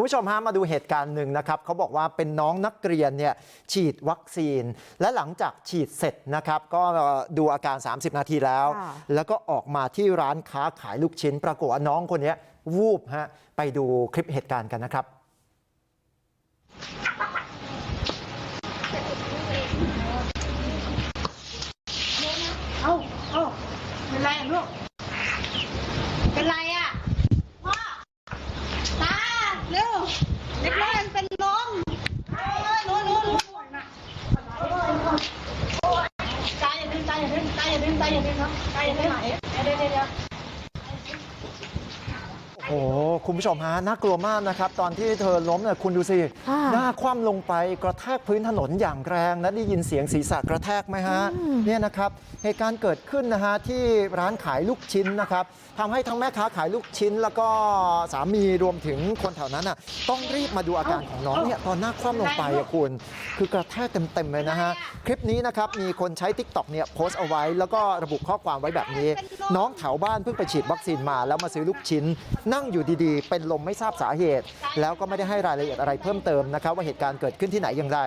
คุณผู้ชมฮะมาดูเหตุการณ์หนึ่งนะครับเขาบอกว่าเป็นน้องนักเรียนเนี่ยฉีดวัคซีนและหลังจากฉีดเสร็จนะครับก็ดูอาการ30นาทีแล้วค่ะแล้วก็ออกมาที่ร้านค้าขายลูกชิ้นปรากฏว่าน้องคนนี้วูบฮะไปดูคลิปเหตุการณ์กันนะครับ เอ้าเอ้าเป็นไรอะลูก เป็นไรอะ พ่อ ตา เร็วเด็กนักเรียนเป็นลมโอ้ยรู้รู้รู้ใจอย่า ดึงใจอย่าดึงใจอย่าดึงใจอย่าดึงครับใจอย่าดึงไหนเดี๋ยวเดี๋ยวเดี๋ยว โอ้โหคุณผู้ชมฮะน่ากลัวมากนะครับ ตอนที่เธอล้มเนี่ยคุณดูสิค่ะหน้าคว่ำลงไปกระแทกพื้นถนนอย่างแรงและได้ยินเสียงศีรษะกระแทกไหมฮะเนี่ยนะครับเหตุการณ์เกิดขึ้นนะฮะที่ร้านขายลูกชิ้นนะครับทำให้ทั้งแม่ค้าขายลูกชิ้น แล้วก็สามีรวมถึงคนแถวนั้นอะต้องรีบมาดูอาการของน้องเนี่ยตอนหน้าคว่ำลงไปอะคุณคือกระแทกเต็มๆเลยนะฮะคลิปนี้นะครับมีคนใช้ t ิ k t o k เนี่ยโพสต์เอาไว้ แล้วก็ระบุข้อความไว้แบบนี้ น้องแถวบ้านเพิ่งไปฉีดวัคซีนมาแล้วมาซื้อลูกชิ้นนั่่งอยู่ดีๆเป็นลมไม่ทราบสาเหตุ แล้วก็ไม่ได้ให้รายละเอียดอะไรเพิ่มเติมนะครับว่าเหตุการณ์เกิดขึ้นที่ไหนอย่างไร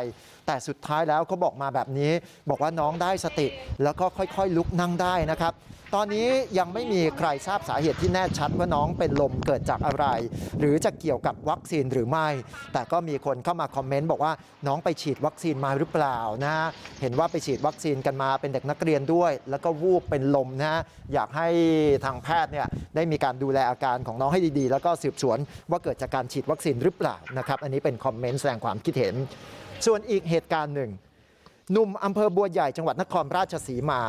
แต่สุดท้ายแล้วเขาบอกมาแบบนี้ บอกว่าน้องได้สติ แล้วก็ค่อยๆ ลุกนั่งได้นะครับ ตอนนี้ยังไม่มีใครทราบสาเหตุที่แน่ชัดว่าน้องเป็นลมเกิดจากอะไร หรือจะเกี่ยวกับวัคซีนหรือไม่ แต่ก็มีคนเข้ามาคอมเมนต์บอกว่าน้องไปฉีดวัคซีนมาหรือเปล่านะเห็นว่าไปฉีดวัคซีนกันมาเป็นเด็กนักเรียนด้วย แล้วก็วูบเป็นลมนะอยากให้ทางแพทย์เนี่ยได้มีการดูแลอาการของน้องให้ดีๆ แล้วก็สืบสวนว่าเกิดจากการฉีดวัคซีนหรือเปล่านะครับอันนี้เป็นคอมเมนต์แสดงความคิดเห็น ส่วนอีกเหตุการณ์หนึ่งหนุ่มอำเภอบัวใหญ่จังหวัดนครราชสีมา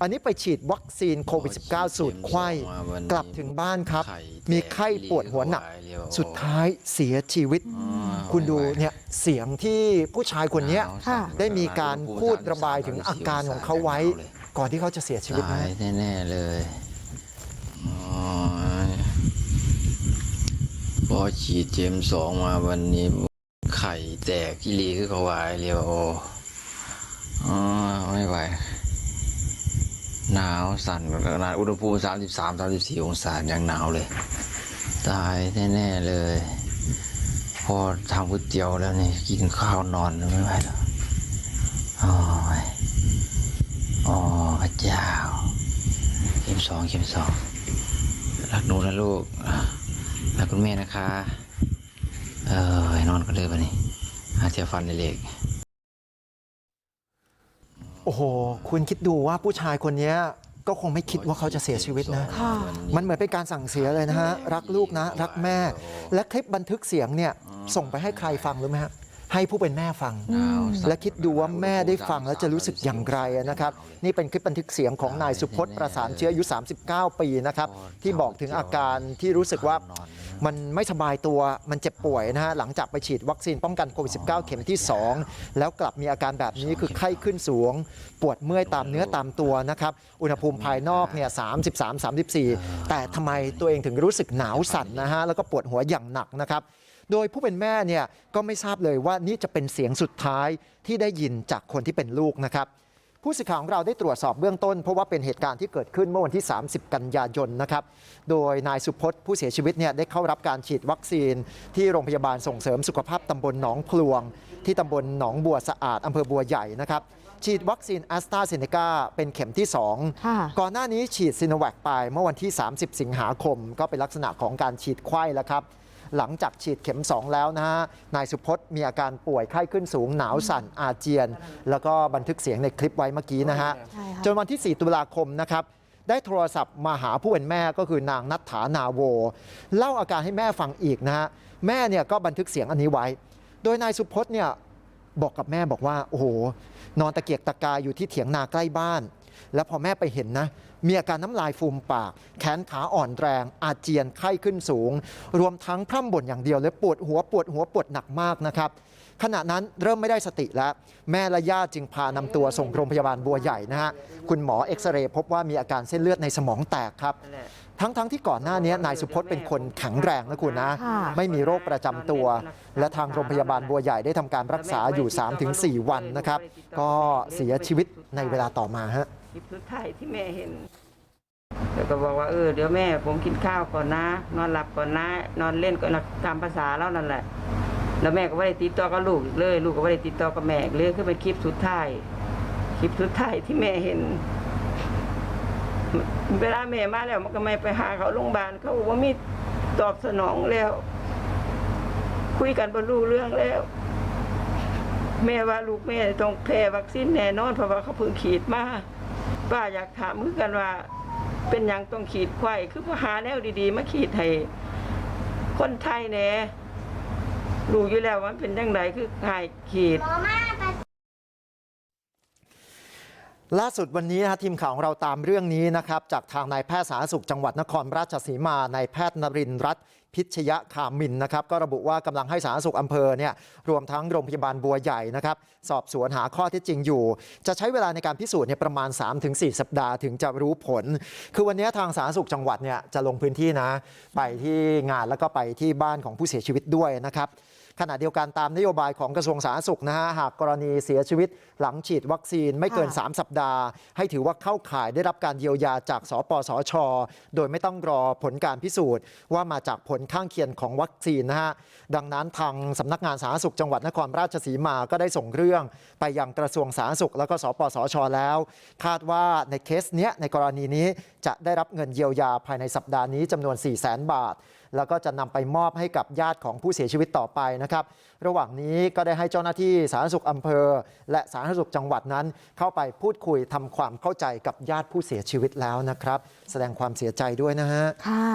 อันนี้ไปฉีดวัคซีนโควิด -19 สูตรไข้กลับถึงบ้านครับ มีไข้ปวดหัวหนัก สุดท้ายเสียชีวิต คุณดูเนี่ยเสียงที่ผู้ชายคนเนี้ยค่ะได้มีการพูดระบายถึงอาการของเขาไว้ ก่อนที่เขาจะเสียชีวิตตานะยแน่ๆเลย พอฉีดเจมสองมาวันนี้ ไข่แตกกิลีคือเขาวายเรียวโออ๋อไม่ไหวหนาวสั่นขนาดอุณหภูมิสามสิบสามสามสิบสี่องศาอยังหนาวเลย ตายแน่ๆเลย พอทำก๋วยเตี๋ยวแล้วนี่กินข้าวนอนไม่ไหวแล้วโอ้ยอ๋อพระเจ้าเข็มสองเข็มสองรักหนูนะลูก คุณแม่นะคะ เออให้นอนกันเลยวันนี้หาเทียฟันในเหล็กโอ้โห คุณคิดดูว่าผู้ชายคนเนี้ยก็คงไม่คิดว่าเขาจะเสียชีวิตนะค่ะมันเหมือนเป็นการสั่งเสียเลยนะฮะ รักลูกนะ รักแม่ และคลิปบันทึกเสียงเนี่ยส่งไปให้ใครฟังรู้ไหมฮะ ให้ผู้เป็นแม่ฟัง และคิดดูว่าแม่ได้ฟังแล้วจะรู้สึกอย่างไรนะครับนี่เป็นคลิปบันทึกเสียงของนายสุพจน์ประสานเชื้ออายุ39ปีนะครับที่บอกถึงอาการที่รู้สึกว่ามันไม่สบายตัวมันเจ็บป่วยนะฮะหลังจากไปฉีดวัคซีนป้องกันโควิด -19 เข็มที่ 2 แล้วกลับมีอาการแบบนี้คือไข้ขึ้นสูง ปวดเมื่อยตามเนื้อตามตัวนะครับอุณหภูมิภายนอกเนี่ย33 34 แต่ทำไมตัวเองถึงรู้สึกหนาวสั่นนะฮะแล้วก็ปวดหัวอย่างหนักนะครับ โดยผู้เป็นแม่เนี่ยก็ไม่ทราบเลยว่านี่จะเป็นเสียงสุดท้ายที่ได้ยินจากคนที่เป็นลูกนะครับผู้สื่อข่าวของเราได้ตรวจสอบเบื้องต้นเพราะว่าเป็นเหตุการณ์ที่เกิดขึ้นเมื่อวันที่ 30 กันยายนนะครับโดยนายสุพจน์ผู้เสียชีวิตเนี่ยได้เข้ารับการฉีดวัคซีน ที่โรงพยาบาลส่งเสริมสุขภาพตำบลหนองพลวง ที่ตำบลหนองบัวสะอาดอำเภอบัวใหญ่นะครับฉีดวัคซีนแอสตราเซเนกาเป็นเข็มที่ 2 ก่อนหน้านี้ฉีดซิโนแวคไปเมื่อวันที่ 30 สิงหาคม ก็เป็นลักษณะของการฉีดไข้แล้วครับ หลังจากฉีดเข็ม2แล้วนะฮะนายสุพจน์มีอาการป่วยไข้ขึ้นสูงหนาวสั่นอาเจียน แล้วก็บันทึกเสียงในคลิปไว้เมื่อกี้นะฮะใช่ค่ะจนวันที่ 4 ตุลาคมนะครับได้โทรศัพท์มาหาผู้เป็นแม่ก็คือนางนัทธานาโว เล่าอาการให้แม่ฟังอีกนะฮะแม่เนี่ยก็บันทึกเสียงอันนี้ไว้ โดยนายสุพจน์เนี่ยบอกกับแม่บอกว่าโอ้โหนอนตะเกียกตะกายอยู่ที่เถียงนาใกล้บ้าน แล้วพอแม่ไปเห็นนะมีอาการน้ำลายฟูมปากแขนขาอ่อนแรงอาเจียนไข้ขึ้นสูง รวมทั้งพร่ำบ่นอย่างเดียวเลยปวดหัวปวดหัวปวดหนักมากนะครับขณะนั้นเริ่มไม่ได้สติแล้วแม่และญาติจึงพานำตัวส่งโรงพยาบาลบัวใหญ่นะฮะคุณหมอเอ็กซเรย์พบว่ามีอาการเส้นเลือดในสมองแตกครับ ทั้งๆทที่ก่อนหน้านี้นายสุพจน์เป็นคนแข็งแรงนะคุณนะค่ะไม่มีโรคประจำตัวและทางโรงพยาบาลบัวใหญ่ได้ทำการรักษาอยู่3-4วันนะครับก็เสียชีวิตในเวลาต่อมาฮะคลิปสุดท้ายที่แม่เห็นแล้วก็บอกว่าเออเดี๋ยวแม่ผมกินข้าวก่อนนะ นอนหลับก่อนนะ นอนเล่นก่อนนะตามภาษาแล้วนั่นแหละ แล้วแม่ก็ไม่ได้ติดต่อกับลูกอีกเลย ลูกก็ไม่ได้ติดต่อกับแม่อีกเลยคือเป็นคลิปสุดท้าย คลิปสุดท้ายที่แม่เห็น เวลาแม่มาแล้ว มันก็ไม่ไปหาเขาโรงพยาบาลเขาบอกว่ามีตอบสนองแล้ว คุยกันบรรลุเรื่องแล้ว แม่ว่าลูกแม่ต้องแพ้วัคซีนแน่นอนเพราะว่าเขาเพิ่งขีดมาป้าอยากถามคือกันว่า เป็นยังต้องขีดไข้คือพอหาแนวดีๆมาขีดให้คนไทยแน่รู้อยู่แล้วว่ามันเป็นยังไงคือหายขีด ล่าสุดวันนี้นะทีมข่าวของเราตามเรื่องนี้นะครับจากทางนายแพทย์สาธารณสุขจังหวัดนครราชสีมานายแพทย์นรินทร์รัตพิชยะคามินนะครับก็ระบุว่ากำลังให้สาธารณสุขอำเภอเนี่ยรวมทั้งโรงพยาบาลบัวใหญ่นะครับสอบสวนหาข้อเท็จจริงอยู่ จะใช้เวลาในการพิสูจน์เนี่ยประมาณ 3-4 สัปดาห์ถึงจะรู้ผล คือวันนี้ทางสาธารณสุขจังหวัดเนี่ยจะลงพื้นที่นะไปที่งานแล้วก็ไปที่บ้านของผู้เสียชีวิตด้วยนะครับ ขณะเดียวกันตามนโยบายของกระทรวงสาธารณสุขนะฮะหากกรณีเสียชีวิตหลังฉีดวัคซีนไม่เกินค่ะ3สัปดาห์ให้ถือว่าเข้าข่ายได้รับการเยียวยาจากสปสชโดยไม่ต้องรอผลการพิสูจน์ว่ามาจากผลข้างเคียงของวัคซีนนะฮะดังนั้นทางสำนักงานสาธารณสุขจังหวัดนครราชสีมาก็ได้ส่งเรื่องไปยังกระทรวงสาธารณสุขแล้วก็สปสชแล้ว คาดว่าในเคสเนี้ยในกรณีนี้จะได้รับเงินเยียวยาภายในสัปดาห์นี้จำนวน4 0 0 0 0 0 บาท แล้วก็จะนำไปมอบให้กับญาติของผู้เสียชีวิตต่อไปนะครับระหว่างนี้ก็ได้ให้เจ้าหน้าที่สาธารณสุขอำเภอและสาธารณสุขจังหวัดนั้นเข้าไปพูดคุยทำความเข้าใจกับญาติผู้เสียชีวิตแล้วนะครับแสดงความเสียใจด้วยนะฮะค่ะ